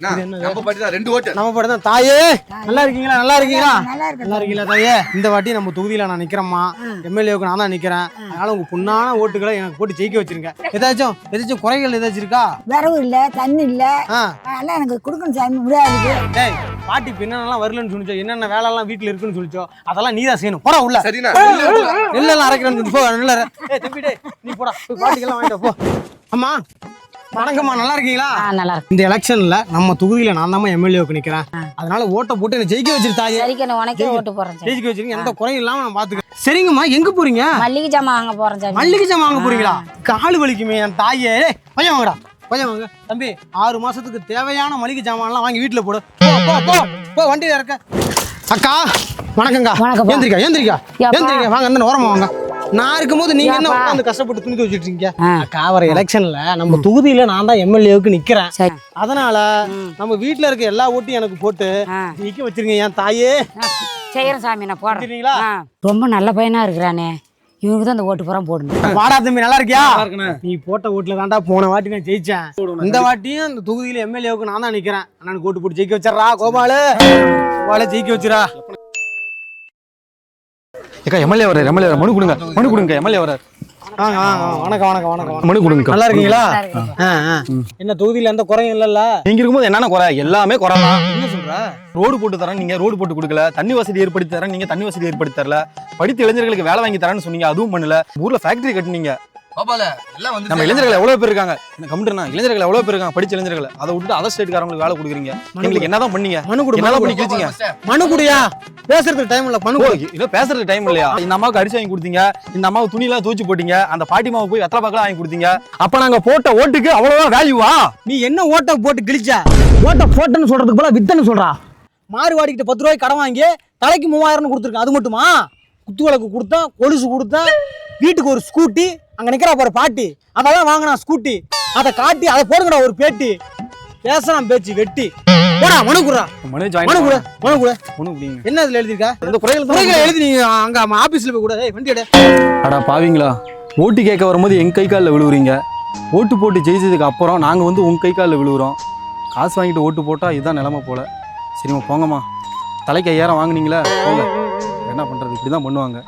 இது என்னது? நம்ம பாட்டி தான் ரெண்டு ஓட்டு. நம்ம படம் தான் தாயே. நல்லா இருக்கீங்களா? நல்லா இருக்கீங்களா? நல்லா இருக்கு நல்லா இருக்கீங்களா தாயே? இந்த வாட்டி நம்ம தொகுதியில நான் நிக்கிறேம்மா. எம்எல்ஏவுக்கு நான் தான் நிக்கிறேன். அதனால உங்க பொண்ணான ஓட்டுகளை எனக்கு போட்டு ஜெயிக்க வச்சிருங்க. ஏதாச்சும் ஏதாச்சும் குறைகள் ஏதாச்சும் இருக்கா? விரவு இல்ல தண்ணி இல்ல. அதெல்லாம் எனக்கு கொடுக்கணும் சாமி முடியாது டேய் பாட்டி இப்ப என்னென்னலாம் வரலன்னு சொல்லிச்சோ? என்னென்ன வேலை எல்லாம் வீட்டுல இருக்குன்னு சொல்லிச்சோ? அதெல்லாம் நீ தான் செய்யணும். போடா உள்ள. சரிண்ணா. நெல்லெல்லாம் அரைக்கிறேன்னு போ நெல்ல அரை. ஏய் தம்பி டேய் நீ போடா. போய் பாட்டிக்கெல்லாம் வாங்கிட்டு வா, போ. அம்மா. வணக்கம்மா நல்லா இருக்கீங்களா? நல்லா இருக்கு இந்த எலெக்ஷன்ல நம்ம தொகுதியில நான் தான் எம்எல்ஏவுக்கு நிக்கிறேன். அதனால ஓட்டை போட்டு என்ன ஜெயிக்க வச்சிரு தாயே சரிக்கு நான் உனக்கே ஓட்டு போறேன் ஜெயிக்க வச்சிருங்க எந்த குறையும் இல்லாம நான் பாத்துக்கிறேன். சரிங்கம்மா எங்க போறீங்க? மல்லிகை ஜாமான் வாங்க போறேன் சாமி. மல்லிகை ஜாமான் வாங்க போறீங்களா? கால் வலிக்குமே என் தாயே. கொஞ்சம் வாங்கடா. கொஞ்சம் வாங்க. தம்பி ஆறு மாசத்துக்கு தேவையான மளிகை ஜாமான்லாம் வாங்கி வீட்டுல போடு. போ போ போ. வண்டியில இருக்க அக்கா வணக்கங்கா வணக்கம். ஏந்திரிக்கா ஏந்திரிக்கா. ஏந்திரிக்கா வாங்க அந்த ஓரமா வாங்க. நான் இருக்கும்போது நீங்க என்ன. உட்காந்து கஷ்டப்பட்டு துணி துவச்சிட்டு இருக்கீங்க. அக்கா வர எலெக்ஷன்ல நம்ம தொகுதியில நான் தான் எம்எல்ஏவுக்கு நிக்கிறேன். அதனால நம்ம வீட்ல இருக்க எல்லா ஓட்டையும் எனக்கு போட்டு. நிக்க வச்சிருங்க என் தாயே. செய்யறேன் சாமி நான்? ஆ. ரொம்ப நல்ல பையனா இருக்கிறானே. இவனுக்கு தான் இந்த ஓட்டு பூரா போடணும். வாடா தம்பி நல்லா இருக்கியா? நீ போட்ட ஓட்டுல தான்டா போன வாட்டி நான் ஜெயிச்சேன். இந்த வாட்டியும் இந்த தொகுதியில எம்எல்ஏவுக்கு நான் தான் நிக்கிறேன். அண்ணனுக்கு ஓட்டு போட்டு ஜெயிக்க வச்சிடறா கோபாலு. கோபால ஜெயிக்க வச்சிரா ஏக்கா எம்எல்ஏ வர எம்எல்ஏ வர மனு கொடுங்க மனு கொடுங்க எம்எல்ஏ வர வாங்க வாங்க வாங்க. வணக்கம் வணக்கம் வணக்கம். மனு கொடுங்க. நல்லா இருக்கீங்களா. என்ன தொகுதியில எந்த குறையும் இல்லல்ல? நீங்க இருக்கும்போது என்னென்ன குறை? எல்லாமே குறை தான். என்ன சொல்ற? ரோடு போட்டு தரேன் நீங்க ரோடு போட்டு கொடுக்கல. தண்ணி வசதி ஏற்படுத்தி தரேன் நீங்க தண்ணி வசதி ஏற்படுத்தி தரல படித்த இளைஞர்களுக்கு வேலை வாங்கி தரேன்னு சொன்னீங்க அதுவும் பண்ணல. ஊர்ல ஃபேக்டரி கட்டினீங்க. பாப்பால எல்லாம் வந்து நம்ம இளைஞர்கள் எவ்வளவு பேர் இருக்காங்க? இந்த கம்ப்யூட்டர்னா இளைஞர்கள் எவ்வளவு பேர் இருக்காங்க? படிச்ச இளைஞர்கள். அதை விட்டுட்டு அதர் ஸ்டேட்காரங்களுக்கு வேலை கொடுக்குறீங்க. எங்களுக்கு என்னதான் பண்ணீங்க? மனு கொடு என்னதான் மனு பண்ணி. கிழிச்சிங்க? மனு குடியா? பேசுறதுக்கு டைம் இல்ல மனு கொடு. இன்னும் பேசுறதுக்கு டைம் இல்லையா? இந்த அம்மாவுக்கு அரிசி வாங்கி கொடுத்தீங்க. இந்த அம்மாவுக்கு துணி எல்லாம் தூச்சி போட்டீங்க. அந்த பாட்டி மாவு போய் வெத்தலை பாக்கெல்லாம் வாங்கி கொடுத்தீங்க? அப்ப நாங்க போட்ட ஓட்டுக்கு அவ்வளவுதான் வேல்யூவா நீ என்ன ஓட்டை போட்டு கிழிச்ச? ஓட்டை போட்டேன்னு சொல்றதுக்கு போல வித்தன்னு சொல்றா. மாறுவாடிக்கிட்ட பத்து ரூபாய்க்கு கடன் வாங்கி தலைக்கு மூவாயிரம்னு கொடுத்துருக்கேன். அது மட்டுமா? குத்து விளக்கு கொடுத்தேன் கொலுசு கொடுத்தேன் வீட்டுக்கு ஒரு ஸ்கூட்டி அங்க நிக்கிறா பாரு பாட்டி. அதெல்லாம் வாங்கினா ஸ்கூட்டி. அதை காட்டி அதை போடுங்கடா ஒரு பேட்டி. பேசலாம் பேச்சு வெட்டி. போடா மனு குடுறா. மனு மனு குடு ஜாயின் மனு குடு. மனு குடிங்க. என்ன இதுல எழுதிருக்கா இந்த குறைகள் குறைகளை எழுதி நீங்க அங்க ஆபீஸ்ல போய் கூட ஏய் வண்டி எடு. அடா பாவீங்களா? ஓட்டு கேட்க வரும்போது எங்க கை காலில் விழுவுறீங்க? ஓட்டு போட்டு ஜெயிச்சதுக்கு அப்புறம் நாங்க வந்து உங்க கை காலில் விழுவுறோம். காசு வாங்கிட்டு ஓட்டு போட்டா இதுதான் நிலைமை போல. சரிம்மா போங்கம்மா. தலைக்கு ஐயாயிரம் வாங்குனீங்களே போங்க. என்ன பண்றது? இப்படி தான் பண்ணுவாங்க.